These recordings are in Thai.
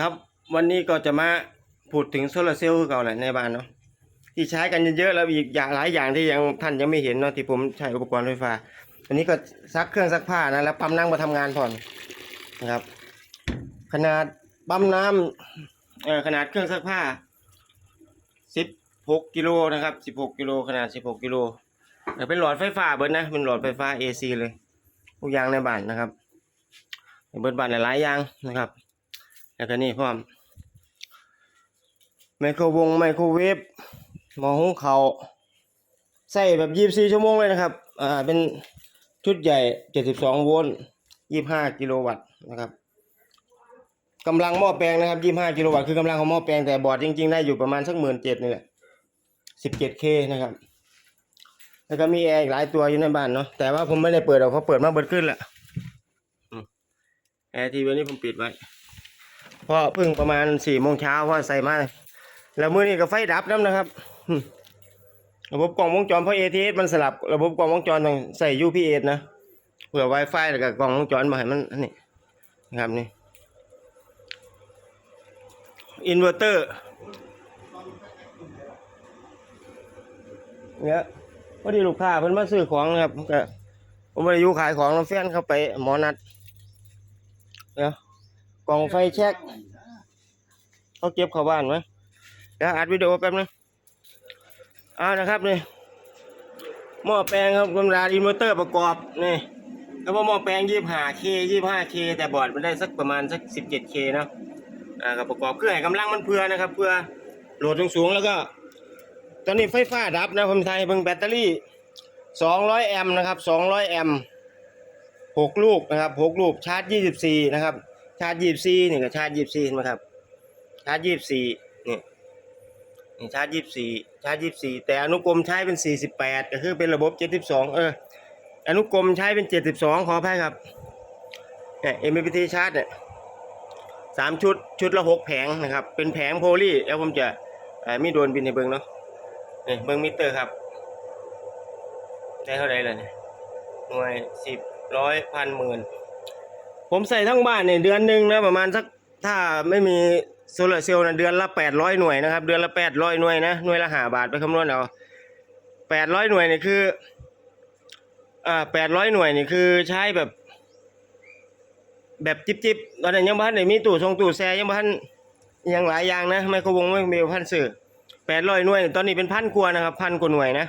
ครับวันนี้ก็จะมาพูดถึงโซลาร์เซลล์เก่าแหละในบ้านเนาะที่ใช้กันเยอะๆแล้วอีกอย่างหลายอย่างที่ยังท่านยังไม่เห็นเนาะที่ผมใช้อุปกรณ์ไฟฟ้าอันนี้ก็ซักเครื่องซักผ้านะแล้วปั๊มน้ำมาทำงานผ่อนนะครับ ขนาดปั๊มน้ำเอ่อขนาดเครื่องซักผ้าสิบหกกิโลนะครับสิบหกกิโลขนาดสิบหกกิโลแต่เป็นหลอดไฟฟ้าเบิดนะเป็นหลอดไฟฟ้า AC เลยทุกอย่างในบ้านนะครับเบิดบ้านหลายๆอย่างนะครับ แล้วก็นี่พร้อมไมโครวงไมโครเวฟหม้อหุงข้าวใส่แบบยี่สี่ชั่วโมงเลยนะครับ อ่า เป็นชุดใหญ่เจ็ดสิบสองโวลต์ยี่ห้ากิโลวัตต์นะครับกำลังหม้อแปลงนะครับยี่ห้ากิโลวัตต์คือกำลังของหม้อแปลงแต่บอร์ดจริง ๆ ได้อยู่ประมาณสักหมื่นเจ็ดนี่แหละสิบเจ็ดเคนะครับ แล้วก็มีแอร์อีกหลายตัวอยู่ในบ้านเนาะ แต่ว่าผมไม่ได้เปิดหรอกเพราะเปิดมาเบิดขึ้นแหละแอร์ทีวีนี้ผมปิดไว้ ราะเพิ่งประมาณสี่โมงเช้าพราใส่มาแล้วมือนี้ก็ไฟดับน้ำนะครับ ระบบกล่องวงจรเพราะ ATS มันสลับระบบกล่องวงจรต้องใส่ UPS นะเผื่อ Wi-Fi แล้วก็กล่องวงจรมาให้มันอันนี้นะครับนี่อินเวอร์เตอร์เนี่ยพอดีลูกค้าเพิ่นมาซื้อของนะครับก็ผมไม่ได้อยู่ขายของแล้วแฟนเข้าไปหมอนัดเนี่ย กล่องไฟแช็กเขาเก็บเข้าบ้านไหมเดี๋ยวอัดวิดีโอแป๊บนึงเอานะครับนี่หม้อแปลงครับกำลังอินเวอร์เตอร์ประกอบนี่แล้วก็หม้อแปลงยี่ห้าเคยี่ห้าเคแต่บอร์ดมันได้สักประมาณสักสิบเจ็ดเคเนาะอ่ากับประกอบเครื่องให้กำลังมันเพื่อนะครับ เพื่อโหลดสูงๆแล้วก็ ตอนนี้ไฟฟ้าดับนะผมไทยเบิ่งแบตเตอรี่สองร้อยแอมป์นะครับสองร้อยแอมป์หกลูกนะครับหกลูกชาร์จยี่สิบสี่นะครับ ชาร์จยี่สิบสี่นี่ก็ชาร์จยี่สิบสี่นะครับ ชาร์จยี่สิบสี่นี่นี่ชาร์จยี่สิบสี่ชาร์จยี่สิบสี่แต่อนุกรมใช้เป็นสี่สิบแปดก็คือเป็นระบบเจ็ดสิบสองเออ อนุกรมใช้เป็นเจ็ดสิบสองขออภัยครับเนี่ย MPPT ชาร์จเนี่ยสามชุดชุดละหกแผงนะครับ เป็นแผงโพลีแล้วผมจะเอ่อมีโดนบินให้เบิ้งเนาะนี่เบิ้งมิเตอร์ครับได้เท่าไหร่เลยเนี่ยหน่วยสิบร้อยพันหมื่น ผมใส่ทั้งบ้านเนี่ยเดือนหนึ่งนะประมาณสักถ้าไม่มีโซลาร์เซลล์นะเดือนละแปดร้อยหน่วยนะครับ เดือนละแปดร้อยหน่วยนะหน่วยละห้าบาทไปคำนวณเอาแปดร้อยหน่วยนี่คืออ่าแปดร้อยหน่วยนี่คือใช้แบบ แบบจิบจิบตอนนั้นยังบ้านไหนมีตู้ทรงตู้แช่ยังบ้านยังหลายอย่างนะไมโครวงไม่มีพันสื่อแปดร้อยหน่วย ตอนนี้เป็นพันกว่านะครับพันกว่าหน่วยนะ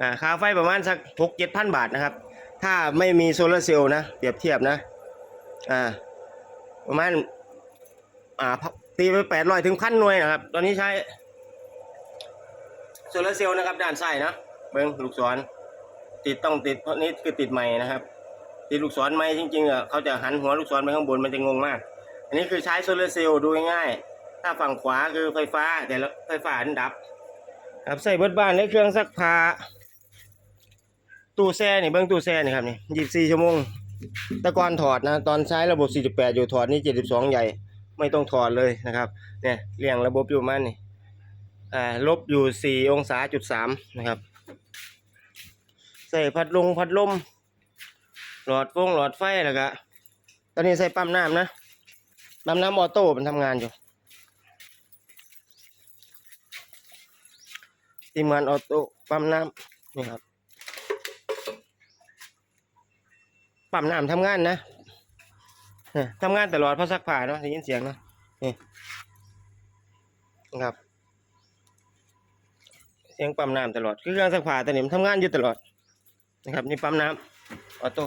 อ่าค่าไฟประมาณสักหกเจ็ดพันบาทนะครับ ถ้าไม่มีโซลาร์เซลล์นะเปรียบเทียบนะ อ่า ประมาณ อ่าตีไปแปดร้อยถึงพันหน่วยนะครับ ตอนนี้ใช้โซลาร์เซลล์นะครับ ด้านซ้ายนะเบิ้งลูกศร ติดต้องติดเพราะนี้คือติดใหม่นะครับ ติดลูกศรไหมจริงๆอะเขาจะหันหัวลูกศรไปข้างบนมันจะงงมาก อันนี้คือใช้โซลาร์เซลล์ดูง่ายๆถ้าฝั่งขวาคือไฟฟ้า แต่ละไฟฟ้าอันดับ ครับใส่เบิดบ้านในเครื่องซักผ้าตู้แช่นี่เบิ้งตู้แช่นี่ครับนี่ยี่สิบสี่ชั่วโมง ต่ก่อนถอดนะตอนใช้ระบบ 48 อยู่ถอดนี่ 72 ใหญ่ ไม่ต้องถอดเลยนะครับเนี่ยเรียงระบบอยู่มันนี่อ่าลบอยู่ 4 องศาจุด3นะครับ ใส่พัดลมพัดลม หลอดฟงหลอดไฟแล้วก็ตอนนี้ใส่ปั๊มน้ำนะปั๊มน้ำออโต้มันทำงานอยู่ทีมงานออโต้ปั๊มน้ำนี่ครับ ปั๊มน้ำทำงานนะนะทำงานตลอดเพราะซักผ้าเนาะได้ยินเสียงเนาะนี่นะครับ เสียงปั๊มน้ำตลอดคือเครื่องซักผ้าตัวนี้มันทำงานอยู่ตลอดนะครับนี่ปั๊มน้ำออโต้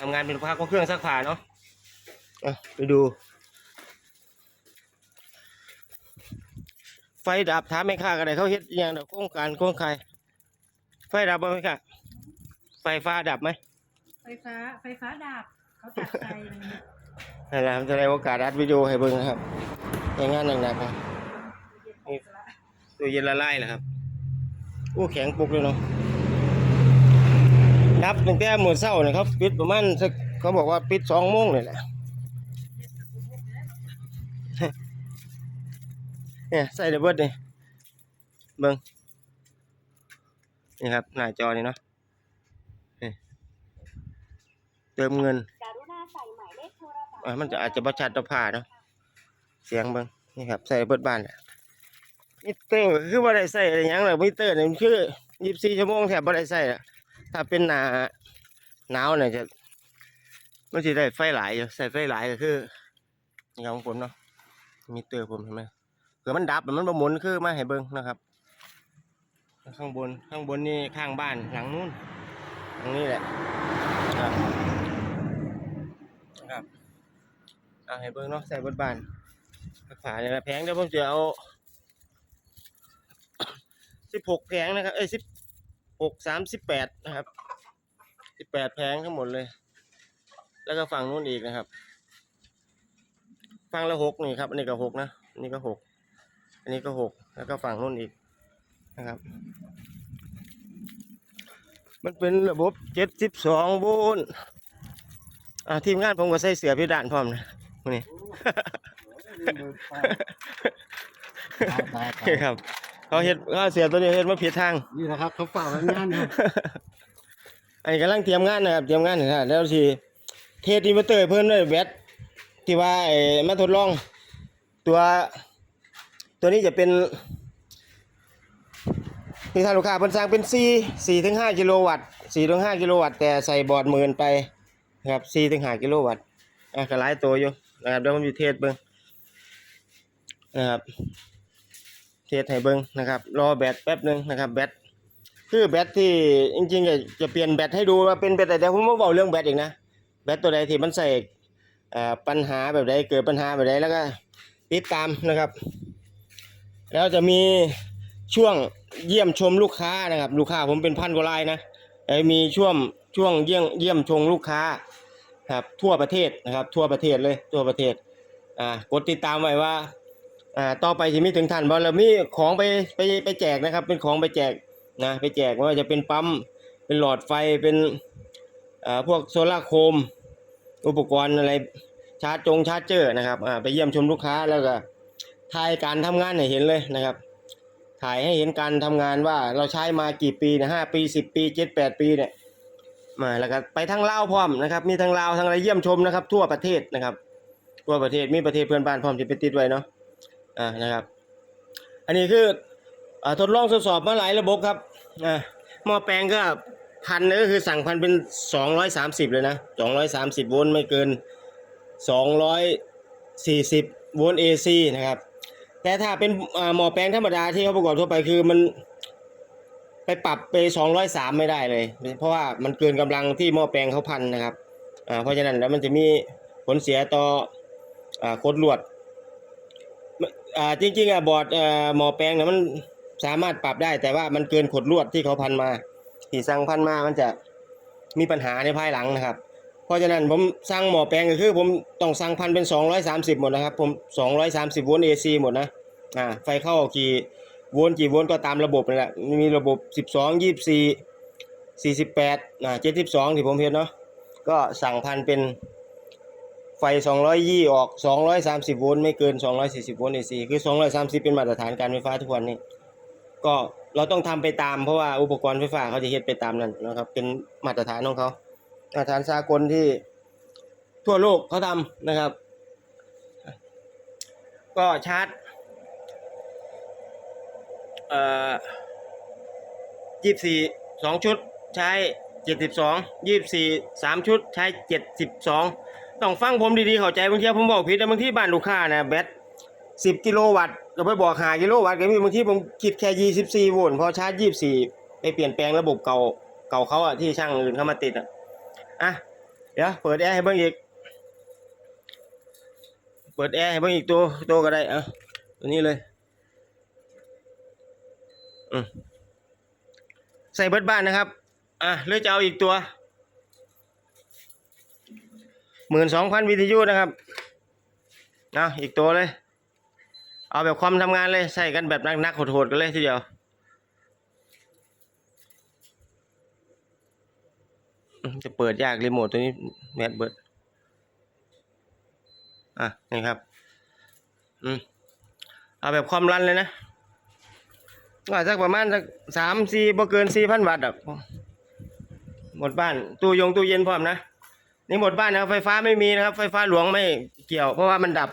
ทำงานเป็นภาคของเครื่องซักผ้าเนาะอะไปดู ไฟดับถามไม่ค่ากันเลยเขาเฮ็ดอย่างเดอกโครงการโครงข่ายไฟดับบ่ไหมค่ะไฟฟ้าดับไหม ไฟฟ้า ไฟฟ้าดับเขาตัดไฟนั่นแหละผมจะได้โอกาสอัดวิดีโอให้เบิ่งนะครับในงานหนักๆนะนี่ตัวเย็นละลายเลยครับอู้แข็งปุกเลยเนาะนับตั้งแต่มื้อเช้านี่ยเขาปิดประมาณสักเขาบอกว่าปิดสองโมงเลยแหละเนี่ยใส่ระเบิดนี่เบิ่งนี่ครับหน้าจอนี่เนาะนี่ เติมเงินกรุณาใส่หมายเลขโทรศัพท์อ่ามันจะอาจจะประชัดต่อผ่าเนาะเสียงเบิ่งนี่ครับ ใส่เบิดบ้านน่ะมิเตอร์ก็คือบ่ได้ใส่อะไรหยังหรอกมิเตอร์นี่มันคือ24ชั่วโมงแทบบ่ได้ใส่ละถ้าเป็นหน้าหนาวเนี่ยจะมันสิได้ไฟหลายอยู่ใส่ไฟหลายก็คืออย่างของผมเนาะมิเตอร์ผมเห็นไหมเผื่อมันดับมันบ่หมุนคือมาให้เบิ่งนะครับ ข้างบนข้างบนนี่ข้างบ้านหลังนู้นหลังนี้แหละครับครับ เอาให้เบิ่งเนาะใส่บนบานฝาเนี่ยแพงเดี๋ยวผมจะเอาสิบหกแผงนะครับ เอ้ยสิบหกสามสิบแปดนะครับสิบแปดแผงทั้งหมดเลย แล้วก็ฝั่งนู้นอีกนะครับฝั่งละหกนี่ครับ อันนี้ก็หกนะอันนี้ก็หกอันนี้ก็หกแล้วก็ฝั่งนู้นอีกนะครับ มันเป็นระบบเจ็ดสิบสองโวลต์ทีมงานผมก็ใส่เสือพิดานพร้อมนะ มื้อนี้ตายตายครับเขาเฮ็ดเขาเสือตัวนี้เฮ็ดมาผิดทาง นี่นะครับเขาเฝ้าไว้งานครับอันนี้กำลังเตรียมงานนะครับเตรียมงานนะแล้วสิเทสอินเวอร์เตอร์เพิ่นด้วยแบตที่ว่าไอ้มาทดลอง ตัวตัวนี้จะเป็นที่ทางลูกค้าเพิ่นสั่งเป็น4 4ถึง5กิโลวัตต์4ถึง5กิโลวัตต์แต่ใส่บอร์ดหมื่นไปนะครับ4ถึง5กิโลวัตต์อะก็หลายตัวอยู่ นะครับเดี๋ยวผมจะเทสเบิ่งนะครับ เทสให้เบิ่งนะครับ รอแบตแป๊บหนึ่งนะครับ แบตคือแบตที่จริงๆจะจะเปลี่ยนแบตให้ดูว่าเป็นแบตอะไรแต่ผมไม่บอกเรื่องแบตอีกนะแบตตัวใดที่มันใส่ปัญหาแบบใดเกิดปัญหาแบบใดแล้วก็ติดตามนะครับ แล้วจะมีช่วงเยี่ยมชมลูกค้านะครับ ลูกค้าผมเป็นพันกว่าลายนะเอ้มีช่วงช่วงเยี่ยมเยี่ยมชมลูกค้า ครับทั่วประเทศนะครับทั่วประเทศเลยทั่วประเทศอ่ากดติดตามไว้ว่าอ่าต่อไปจะมีถึงท่านบอลแล้วมีของไปไปไปแจกนะครับ เป็นของไปแจกนะไปแจกว่าจะเป็นปั๊มเป็นหลอดไฟเป็นอ่อพวกโซลาร์โคม อุปกรณ์อะไรชาร์จจงชาร์จเจอร์นะครับอ่าไปเยี่ยมชมลูกค้าแล้วก็ถ่ายการทำงานให้เห็นเลยนะครับถ่ายให้เห็นการทำงานว่าเราใช้มากี่ปีนะห้าปีสิบปีเจ็ดแปดปีเนี่ย มาแล้วก็ไปทั้งลาวพร้อมนะครับ มีทั้งลาวทั้งอะไรเยี่ยมชมนะครับ ทั่วประเทศนะครับทั่วประเทศมีประเทศเพื่อนบ้านพร้อมที่ไปติดไว้เนาะอ่านะครับ อันนี้คืออ่าทดลองทดสอบมาหลายระบบครับอ่าหม้อแปลงก็พันนี่ก็คือสั่งพันเป็นสองร้อยสามสิบเลยนะสองร้อยสามสิบโวลต์ไม่เกินสองร้อยสี่สิบโวลต์เอซีนะครับแต่ถ้าเป็นอ่าหม้อแปลงธรรมดาที่เขาประกอบทั่วไปคือมัน ไปปรับไปสองร้อยสามไม่ได้เลย เพราะว่ามันเกินกำลังที่หม้อแปลงเขาพันนะครับอ่าเพราะฉะนั้นแล้วมันจะมีผลเสียต่ออ่าโคตรลวดอ่าจริงๆอะบอร์ดเอ่อหมอแปลงเนี่ยมันสามารถปรับได้ แต่ว่ามันเกินขดลวดที่เขาพันมาที่สั่งพันมามันจะมีปัญหาในภายหลังนะครับ เพราะฉะนั้นผมสั่งหมอแปลงก็คือ ผมต้องสั่งพันเป็น230หมดนะครับ ผม230โวลต์ AC หมดนะอ่าไฟเข้ากี่ วลต์กี่โวลต์ก็ตามระบบนั่นแหละมีระบบ 12 24 48อ่า72 ที่ผมเห็นเนาะก็สั่งพันเป็นไฟ200ยี่ออก 230 โวลต์ไม่เกิน 240 โวลต์ AC คือ 230 เป็นมาตรฐานการไฟฟ้าทุกวันนี้ ก็เราต้องทำไปตามเพราะว่าอุปกรณ์ไฟฟ้าเขาจะเฮ็ดไปตามนั้นนะครับ เป็นมาตรฐานของเขามาตรฐานสากลที่ทั่วโลกเขาทำนะครับ ก็ชาร์จ เอ่อ24 2ชุดใช้72 24 3ชุดใช้72ต้องฟังผมดีๆเข้าใจบางทีผมบอกผิดแต่บางทีบ้านลูกค้านะแบต10กิโลวัตต์ก็ไปบอกหากิโลวัตต์ก็มีบางทีผมคิดแค่24โวลต์พอชาร์จ24ไปเปลี่ยนแปลงระบบเก่าเก่าเขาอะที่ช่างอื่นเข้ามาติดอะอะเดี๋ยวเปิดแอร์ให้เบิ่งอีก เปิดแอร์ให้เบิ่งอีกตัวตัวก็ได้อะตัวนี้เลย ใส่เบิดบ้านนะครับ อะหรือจะเอาอีกตัวหมื่นสองพันวิทยุนะครับเอาอีกตัวเลย เอาแบบความทำงานเลยใส่กันแบบนักๆโหดๆกันเลยทีเดียวจะเปิดยากรีโมทตัวนี้แมทเบิดอะนี่ครับ อืมเอาแบบความรันเลยนะ ก็สักประมาณสักสามสี่บ่เกินสี่พันวัตต์อะหมดบ้านตู้ยงตู้เย็นพร้อมนะนี่หมดบ้านนะครับไฟฟ้าไม่มีนะครับ ไฟฟ้าหลวงไม่เกี่ยว เพราะว่ามันดับ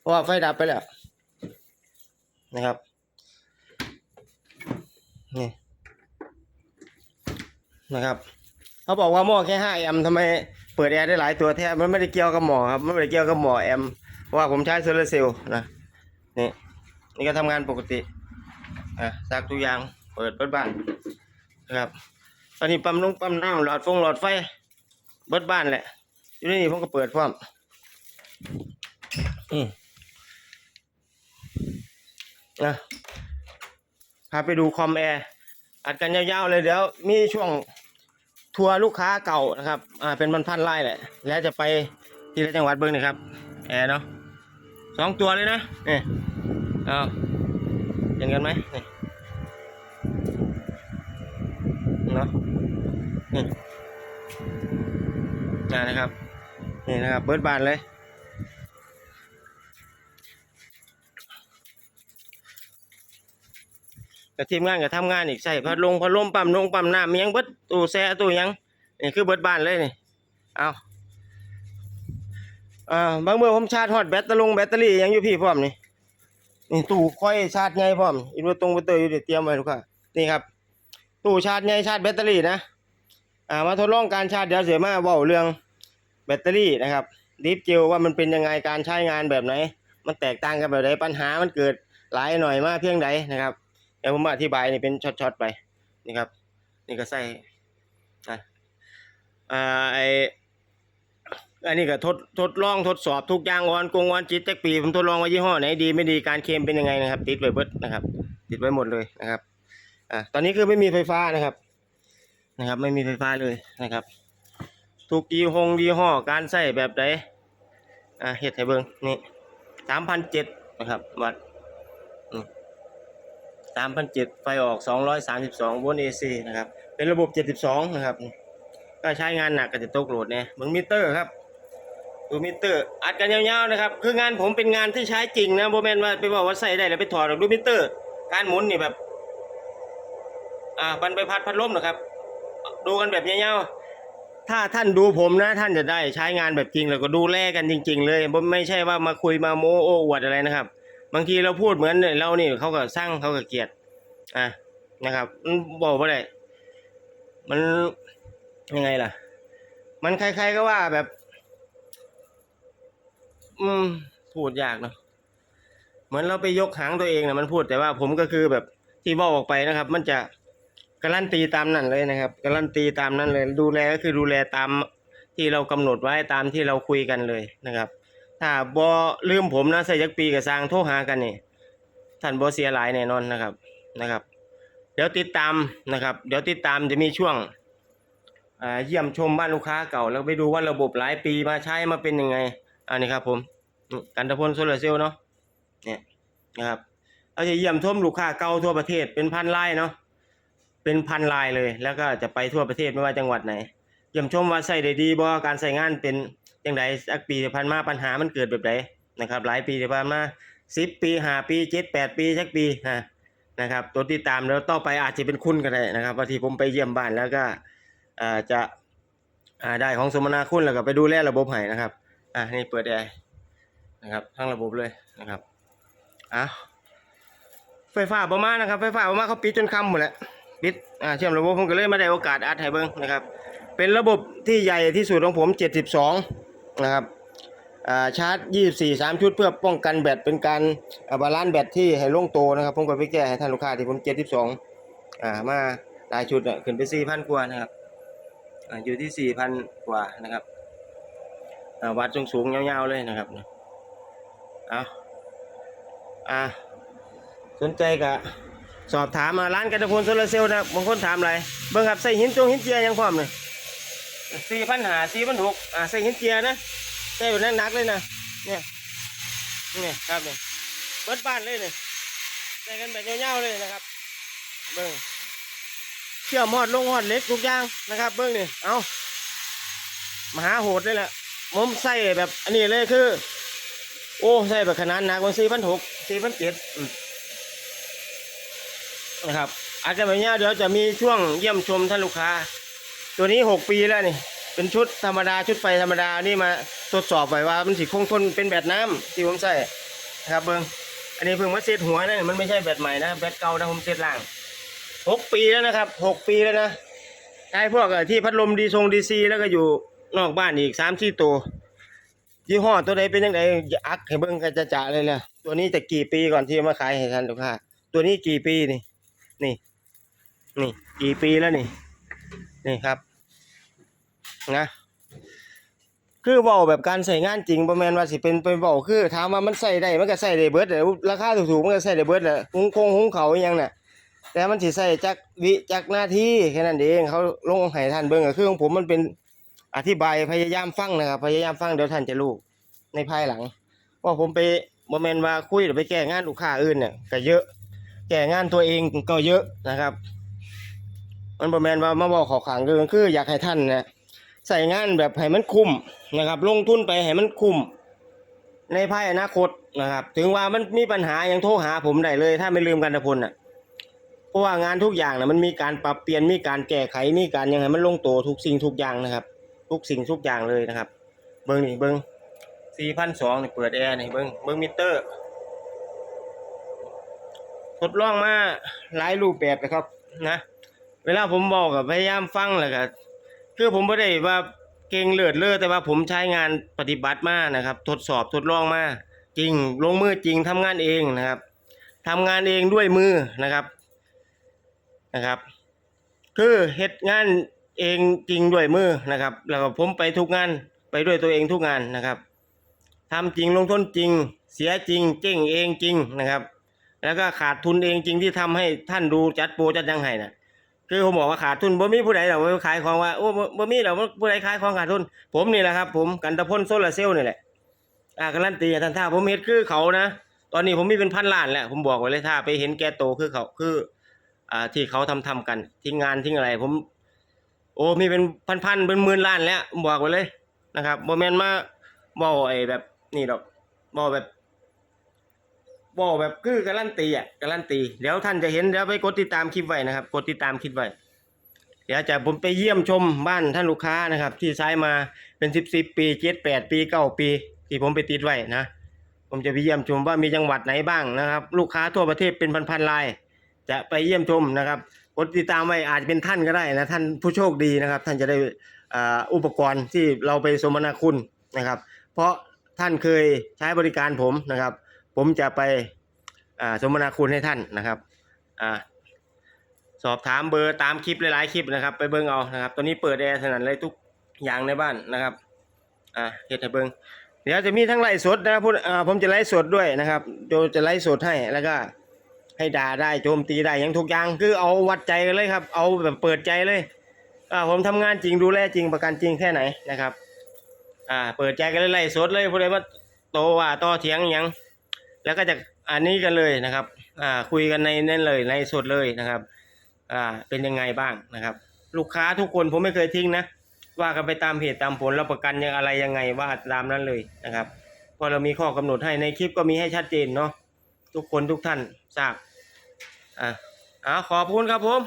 เพราะว่าไฟดับไปแล้วนะครับนี่นะครับ เขาบอกว่าหม้อแค่5แอมทำไมเปิดแอร์ได้หลายตัวแท้มันไม่ได้เกี่ยวกับหม้อครับไม่ได้เกี่ยวกับหม้อแอมเพราะว่าผมใช้โซลาร์เซลล์นะนี่นี่ก็ทำงานปกติ อะซักทุกอย่าง เปิดเปิดบ้านนะครับ ตอนนี้ปั๊มลงปั๊มน้ำหลอดฟงหลอดไฟ เบิดบ้านแหละ อยู่ในนี่ผมก็เปิดพร้อม อืมนะพาไปดูคอมแอร์ อัดกันยาวๆเลยเดี๋ยว มีช่วงทัวร์ลูกค้าเก่านะครับ อ่า เป็นพันพันไร่แหละ แล้วจะไปที่จังหวัดเบิ้งนะครับ แอร์เนาะสองตัวเลยนะนี่เอา เห็นกันไหมนี่เนาะนี่อ่านะครับ นี่นะครับ เบิร์ดบานเลยกับทีมงานกับทำงานอีกใส่พัดลงพัดลมปั๊มลงปั๊มน้ำมีหยังเบิดตู้แช่ตู้ยังนี่คือเบิร์ดบานเลยนี่เอาอ่าบางเมื่อผมชาร์จฮอตแบตเตอรี่แบตเตอรี่ยังอยู่พี่พร้อมนี่ นี่ตู้ค่อยชาร์จใหญ่พร้อมอีกตรงไปเตอร์อยู่เดี๋ยวเตรียมไว้ลูกค้านี่ครับตู้ชาร์จใหญ่ชาร์จแบตเตอรี่นะอ่ามาทดลองการชาร์จเดี๋ยวเสียมาเว้าเรื่องแบตเตอรี่นะครับดิฟเจลว่ามันเป็นยังไงการใช้งานแบบไหน มันแตกต่างกันแบบไหนปัญหามันเกิดหลายหน่อยมากเพียงใดนะครับเดี๋ยวผมอธิบายนี่เป็นช็อตๆไปนี่ครับ นี่ก็ใส่อะอ่าไอ อันนี้ก็ทดทดลองทดสอบทุกอย่างวอนกงวอนจิตแจ็คปีผมทดลองว่ายี่ห้อไหนดีไม่ดีการเคลมเป็นยังไงนะครับ ติดไว้เบิดนะครับ ติดไว้หมดเลยนะครับอ่าตอนนี้คือไม่มีไฟฟ้านะครับนะครับ ไม่มีไฟฟ้าเลยนะครับ ทุกยี่ห้องยี่ห้อการใส่แบบใดอ่าเฮ็ดให้เบิ่งนี่สามพันเจ็ดนะครับวัดสามพันเจ็ดไฟออกสองร้อยสามสิบสองโวลต์เอซีนะครับ เป็นระบบเจ็ดสิบสองนะครับ ก็ใช้งานหนักก็จะตกโหลดเนี่ยเบิ่งมิเตอร์ครับ ดูมิเตอร์ อัดกันยาวๆนะครับ คืองานผมเป็นงานที่ใช้จริงนะโบแมนว่าไปบอกว่าใส่ได้แล้วไปถอดออกดูมิเตอร์ การหมุนนี่แบบ อ่าปันไปพัดพัดลมนะครับ ดูกันแบบยาวๆถ้าท่านดูผมนะ ท่านจะได้ใช้งานแบบจริงแล้วก็ดูแลกันจริง ๆ เลยผมไม่ใช่ว่ามาคุยมาโมโอ้อวดอะไรนะครับ บางทีเราพูดเหมือนเรานี่เขาก็สร้างเขาก็เกลียดอะนะครับมันบอกว่าได้มันยังไงล่ะ มันใครๆก็ว่าแบบ อืม พูดยากเนาะเหมือนเราไปยกหางตัวเองนะมันพูดแต่ว่าผมก็คือแบบที่บอกออกไปนะครับ มันจะการันตีตามนั้นเลยนะครับการันตีตามนั้นเลย ดูแลก็คือดูแลตามที่เรากำหนดไว้ตามที่เราคุยกันเลยนะครับ ถ้าบอลืมผมนะใส่ยักปีกับสร้างโทรหากันนี่ท่านบอเสียหลายแน่นอนนะครับนะครับ เดี๋ยวติดตามนะครับ เดี๋ยวติดตามจะมีช่วงเยี่ยมชมบ้านลูกค้าเก่า แล้วไปดูว่าระบบหลายปีมาใช้มาเป็นยังไง อันนี้ครับผมกันตะพลโซลาร์เซลล์เนาะเนี่ยนะครับเราจะเยี่ยมชมลูกค้าเก่าทั่วประเทศเป็นพันรายเนาะเป็นพันรายเลย แล้วก็จะไปทั่วประเทศไม่ว่าจังหวัดไหนเยี่ยมชมว่าใส่ได้ดีบ่การใส่งานเป็นยังไงสักปีที่ผ่านมาปัญหามันเกิดแบบไหนนะครับ หลายปีที่ผ่านมาสิบปีห้าปีเจ็ดแปดปีสักปีฮะนะครับตัวติดตามแล้วต่อไปอาจจะเป็นคุณก็ได้นะครับว่าที่ผมไปเยี่ยมบ้านแล้วก็อ่าจะอ่าได้ของสมนาคุณแล้วก็ไปดูแลระบบให้นะครับ อ่านี่เปิดแอร์นะครับทั้งระบบเลยนะครับอะไฟฟ้าประมาณนะครับไฟฟ้าประมาณเขาปิดจนค่ำหมดแล้วปิดอ่าเชื่อมระบบผมก็เลยมาได้โอกาสอัดให้เบิ่งนะครับ เป็นระบบที่ใหญ่ที่สุดของผม 72 นะครับอ่าชาร์จ 24 3 ชุดเพื่อป้องกันแบตเป็นการบาลานซ์แบตที่ให้ลงโตนะครับ ผมก็ไปแก้ให้ท่านลูกค้าที่ผม 72 อ่ามาหลายชุดอะขึ้นไป 4,000 กว่านะครับอ่าอยู่ที่ 4,000 กว่านะครับ วัดสูงสูงๆยาวๆเลยนะครับเอาอ่าสนใจก็สอบถามมาร้านกันตะพลโซลาเซลล์นะบางคนถามอะไรเบิ่งครับใส่หินจงหินเจียยังพร้อมเลยสี่พันหาสี่พันหกอ่าใส่หินเจียนะใส่แบบนั้นนักเลยนะเนี่ยเนี่ยครับเนี่ยเบิดบ้านเลยเนี่ยใส่กันแบบยาวๆเลยนะครับ เบิ่งเชื่อมหอดลงหอดเล็กทุกอย่างนะครับ เบิ่งนี่เอามหาโหดเลยแหละ ผมใส่แบบ อันนี้เลยคือ โอ้ใส่แบบขนาดหนักกว่าสี่พันหกสี่พันเจ็ดนะครับ อาจจะแบบนี้เดี๋ยวจะมีช่วงเยี่ยมชมท่านลูกค้า ตัวนี้หกปีแล้วนี่เป็นชุดธรรมดาชุดไฟธรรมดานี่มาทดสอบไว้ว่ามันสิคงทนเป็นแบบน้ำที่ผมใส่นะครับเบิ้งอันนี้เพิ่งมาเซตหัวนะมันไม่ใช่แบตใหม่นะแบตเก่านะผมเซตล่างหกปีแล้วนะครับหกปีแล้วนะไอ้พวกที่พัดลมดีทรงดีซีแล้วก็อยู่ นอกบ้านอีกสามสี่ตัวยี่ห้อตัวใดเป็นยังไงอักให้เบิ้งกันจะจะเลยล่ะตัวนี้จะกี่ปีก่อนที่จะมาขายให้ท่านลูกค้าตัวนี้กี่ปีนี่ นี่ นี่ กี่ปีแล้วนี่ นี่ครับ นะ คือเว้าแบบการใส่งานจริงประมาณว่าสิเป็นไปเว้าคือถามว่ามันใส่ได้มันก็ใส่ได้เบิดแหละราคาถูกๆมันก็ใส่ได้เบิดแหละหุงคงหุงเขาอหยังน่ะแต่มันสิใส่จักวิจักหน้าที่แค่นั้นเองเขาลงให้ท่านเบิ่งก็คือของผมมันเป็น อธิบายพยายามฟังนะครับ พยายามฟังเดี๋ยวท่านจะรู้ในภายหลังว่าผมไปบ่แม่นว่าคุยหรือไปแก้งานลูกค้าอื่นเนี่ยก็เยอะ แก้งานตัวเองก็เยอะนะครับ มันบ่แม่นว่ามาบอกขอขังคือคือ อยากให้ท่านนะใส่งานแบบให้มันคุ้มนะครับ ลงทุนไปให้มันคุ้มในภายอนาคตนะครับ ถึงว่ามันมีปัญหายังโทรหาผมได้เลย ถ้าไม่ลืมกันตะพลน่ะเพราะว่างานทุกอย่างนะมันมีการปรับเปลี่ยนมีการแก้ไขมีการยังไงมันลงตัวทุกสิ่งทุกอย่างนะครับ ทุกสิ่งทุกอย่างเลยนะครับ เบิ้งนี่เบิ้งสี่พันสองนี่เปิดแอร์นี่เบิ้งเบิ้งมิเตอร์ ทดลองมาหลายรูปแบบนะครับนะ เวลาผมบอกกับพยายามฟังแหละครับคือผมไม่ได้ว่าเก่งเลิศเลิศแต่ว่าผมใช้งานปฏิบัติมานะครับ ทดสอบทดลองมาจริงลงมือจริงทำงานเองนะครับทำงานเองด้วยมือนะครับนะครับ คือเฮ็ดงาน เองจริงด้วยมือนะครับ แล้วก็ผมไปทุกงานไปด้วยตัวเองทุกงานนะครับทำจริงลงทุนจริง เสียจริง เจ๊งเองจริงนะครับ แล้วก็ขาดทุนเองจริงที่ทำให้ท่านดูจัดโปรจัดยังไงน่ะคือผมบอกว่าขาดทุนบ่มีผู้ใดหราขายของว่าโอ้บ่มีหราผู้ใดขายของขาดทุน ผมนี่แหละครับ ผมกันตะพลโซลาร์เซลล์นี่แหละอ่าการันตีท่านท่าผมเฮ็ดคือเขานะตอนนี้ผมมีเป็นพันล้านแล้วผมบอกไว้เลยถ้าไปเห็นแกโตคือเขาคืออ่าที่เขาทำทำกันที่งานที่อะไรผม โอ้มีเป็นพันๆเป็นหมื่นล้านแล้วบอกไว้เลยนะครับบ่แม่นมาบอกไอ้แบบนี่ดอกบอกแบบบอกแบบคือการันตีอะการันตีเดี๋ยวท่านจะเห็นเดี๋ยวไปกดติดตามคลิปไว้นะครับ กดติดตามคลิปไว้เดี๋ยวจะผมไปเยี่ยมชมบ้านท่านลูกค้านะครับ ที่ซ้ายมาเป็นสิบสิบปีเจ็ดแปดปีเก้าปี ที่ผมไปติดไว้นะ ผมจะไปเยี่ยมชมว่ามีจังหวัดไหนบ้างนะครับ ลูกค้าทั่วประเทศเป็นพันๆราย จะไปเยี่ยมชมนะครับ กดติดตามไว้อาจจะเป็นท่านก็ได้นะท่านผู้โชคดีนะครับ ท่านจะได้ออุปกรณ์ที่เราไปสมนาคุณนะครับ เพราะท่านเคยใช้บริการผมนะครับ ผมจะไปสมนาคุณให้ท่านนะครับอสอบถามเบอร์ตามคลิปหลายๆคลิปนะครับ ไปเบิ่งเอานะครับตัวนี้เปิดแอร์สนั่นเลยทุกอย่างในบ้านนะครับอ่าเฮ็ดให้เบิ่งเดี๋ยวจะมีทั้งไลฟ์สดนะพูดอ่าผมจะไลฟ์สดด้วยนะครับโจจะไลฟ์สดให้แล้วก็ ให้ด่าได้โจมตีได้ยังทุกอย่างคือเอาวัดใจกันเลยครับ เอาแบบเปิดใจเลยอ่าผมทำงานจริงดูแลจริงประกันจริงแค่ไหนนะครับ อ่า เปิดใจกันเลยไล่สดเลยผู้ใดมาโตว่าต่อเถียงยัง แล้วก็จะอันนี้กันเลยนะครับ อ่า คุยกันในนั่นเลยในสดเลยนะครับ อ่า เป็นยังไงบ้างนะครับ ลูกค้าทุกคนผมไม่เคยทิ้งนะว่ากันไปตามเหตุตามผลแล้วประกันยังอะไรยังไงว่าตามนั้นเลยนะครับพอเรามีข้อกำหนดให้ในคลิปก็มีให้ชัดเจนเนาะ ทุกคนทุกท่านทราบอ่าขอบคุณครับผม